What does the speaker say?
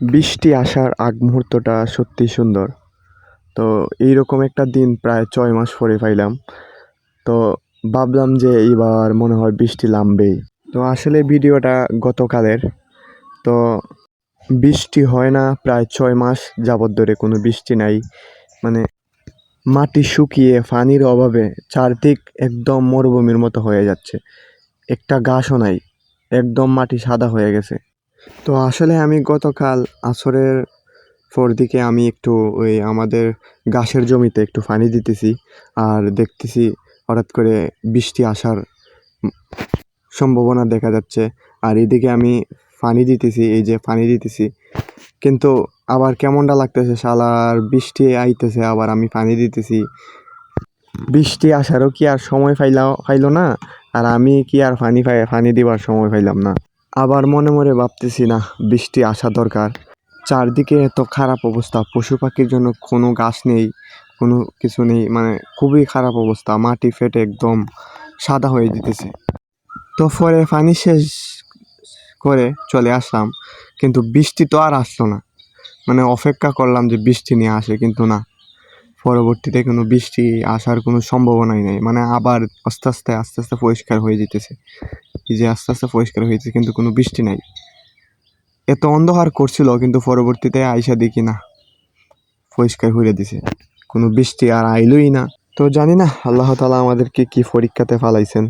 বৃষ্টি আসার আগ মুহূর্তটা সত্যি সুন্দর। তো এইরকম একটা দিন প্রায় ছয় মাস পরে পাইলাম। তো ভাবলাম যে এবার মনে হয় বৃষ্টি নামবেই। তো আসলে ভিডিওটা গতকালের। তো বৃষ্টি হয় না, প্রায় ছয় মাস যাবত ধরে কোনো বৃষ্টি নাই। মানে মাটি শুকিয়ে, পানির অভাবে চারদিক একদম মরুভূমির মতো হয়ে যাচ্ছে। একটা ঘাসও নাই, একদম মাটি সাদা হয়ে গেছে। তো আসলে আমি গতকাল আসরের পর দিকে আমি একটু ওই আমাদের ঘাসের জমিতে একটু পানি দিতেছি আর দেখতেছি হঠাৎ করে বৃষ্টি আসার সম্ভাবনা দেখা যাচ্ছে। আর এদিকে আমি পানি দিতেছি, এই যে পানি দিতেছি। কিন্তু আবার কেমনটা লাগতেছে? শালার বৃষ্টি আইতেছে, আবার আমি পানি দিতেছি। বৃষ্টি আসারও কি আর সময় পাইলাম পাইলো না? আর আমি কি আর পানি পাই, পানি দিবার সময় পাইলাম না? আবার মনে মনে ভাবতেছি, না, বৃষ্টি আসা দরকার। চারদিকে এত খারাপ অবস্থা, পশু পাখির জন্য কোনো গাছ নেই, কোনো কিছু নেই মানে খুবই খারাপ অবস্থা, মাটি ফেটে একদম সাদা হয়ে যেতেছে। তো পরে পানি শেষ করে চলে আসলাম, কিন্তু বৃষ্টি তো আর আসলো না। মানে অপেক্ষা করলাম যে বৃষ্টি নিয়ে আসে, কিন্তু না, পরবর্তীতে কোনো বৃষ্টি আসার কোনো সম্ভাবনাই নেই। মানে আবার আস্তে আস্তে আস্তে আস্তে পরিষ্কার হয়ে যেতেছে। এই যে আস্তে আস্তে পরিষ্কার হয়েছে, কিন্তু কোনো বৃষ্টি নাই। এত অন্ধকার করছিল, কিন্তু পরবর্তীতে আইসা দেখি না, পরিষ্কার হয়ে দিছে। কোনো বৃষ্টি আর আইলই না। তো জানি না, আল্লাহ তালা আমাদেরকে কি পরীক্ষাতে ফালাইছেন।